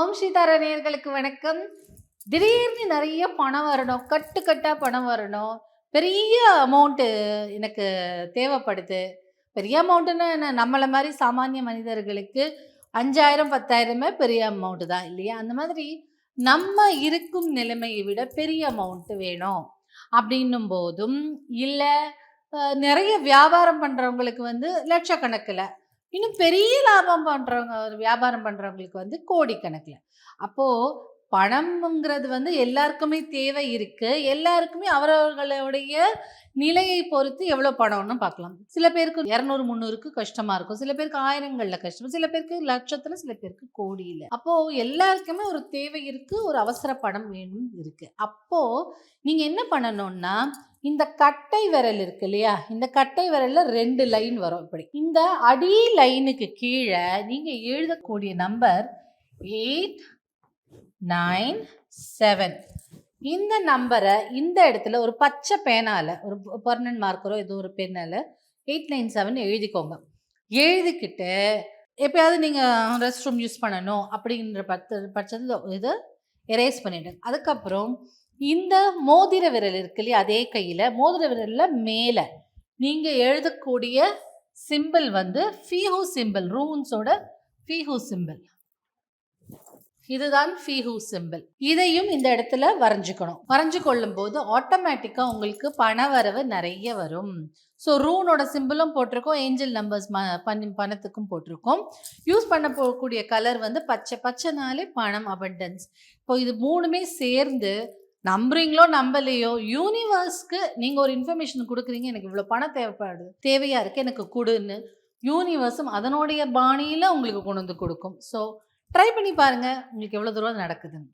ஓம் சீதார நேர்களுக்கு வணக்கம். திடீர்னு நிறைய பணம் வரணும். கட்டுக்கட்டாக பணம் வரணும். பெரிய அமௌண்ட்டு எனக்கு தேவைப்படுது. பெரிய அமௌண்ட்டுன்னு என்ன? நம்மளை மாதிரி சாமானிய மனிதர்களுக்கு அஞ்சாயிரம் பத்தாயிரமே பெரிய அமௌண்ட்டு தான் இல்லையா? அந்த மாதிரி நம்ம இருக்கும் நிலைமையை விட பெரிய அமௌண்ட்டு வேணும். அப்படின்னும் போதும் இல்லை நிறைய வியாபாரம் பண்ணுறவங்களுக்கு வந்து லட்சக்கணக்கில் இன்னும் பெரிய லாபம் பண்ணுறவங்க வியாபாரம் பண்ணுறவங்களுக்கு வந்து கோடிக்கணக்கில். அப்போது பணம்ங்கிறது வந்து எல்லாருக்குமே தேவை இருக்குது எல்லாருக்குமே அவரவர்களுடைய நிலையை பொறுத்து எவ்வளோ பணம்னு பார்க்கலாம். சில பேருக்கு இரநூறு முந்நூறுக்கு கஷ்டமாக இருக்கும். சில பேருக்கு ஆயிரங்களில் கஷ்டம். சில பேருக்கு லட்சத்தில் சில பேருக்கு கோடியில். அப்போது எல்லாருக்குமே ஒரு தேவை இருக்குது ஒரு அவசர பணம் வேணும் இருக்குது அப்போது நீங்கள் என்ன பண்ணணும்னா இந்த கட்டை விரல் இருக்கு இல்லையா? இந்த கட்டை விரல்ல ரெண்டு லைன் வரும் இப்படி. இந்த அடி லைனுக்கு கீழே நீங்க எழுதக்கூடிய நம்பர் எயிட் நைன் செவன் இந்த நம்பரை இந்த இடத்துல ஒரு பச்சை பேனால ஒரு பர்மனன்ட் மார்க்கரோ ஏதோ ஒரு பெண்ணால எயிட் நைன் செவன் எழுதிக்கோங்க. எழுதிக்கிட்டு எப்பயாவது நீங்கள் ரெஸ்ட் ரூம் யூஸ் பண்ணணும் அப்படின்ற பத்து பட்சத்தில் இதை எரேஸ் பண்ணிவிடுங்க அதுக்கப்புறம் இந்த மோதிர விரல் இருக்கு இல்லையா அதே கையில் மோதிர விரலில் மேலே நீங்கள் எழுதக்கூடிய சிம்பிள் வந்து ஃபீஹூ சிம்பிள் ரூன்ஸோட ஃபீஹூ சிம்பிள் இதுதான் ஃபீஹூ சிம்பிள் இதையும் இந்த இடத்துல வரைஞ்சிக்கணும். வரைஞ்சு கொள்ளும் போது ஆட்டோமேட்டிக்காக உங்களுக்கு பண வரவு நிறைய வரும். ஸோ ரூனோட சிம்பிளும் போட்டிருக்கோம். ஏஞ்சல் நம்பர்ஸ் ம பண்ணி பணத்துக்கும் போட்டிருக்கோம். யூஸ் பண்ண போகக்கூடிய கலர் வந்து பச்சை பச்சைனாலே பணம் அபண்டன்ஸ் இப்போ இது மூணுமே சேர்ந்து நம்புறீங்களோ நம்பலையோ யூனிவர்ஸ்க்கு நீங்கள் ஒரு இன்ஃபர்மேஷன் கொடுக்குறீங்க எனக்கு இவ்வளோ பணம் தேவைப்படுது தேவையாக இருக்குது எனக்கு கொடுன்னு யூனிவர்ஸும் அதனுடைய பாணியில் உங்களுக்கு கொண்டு வந்து கொடுக்கும். ஸோ ட்ரை பண்ணி பாருங்கள் உங்களுக்கு எவ்வளோ தூரம் நடக்குதுன்னு.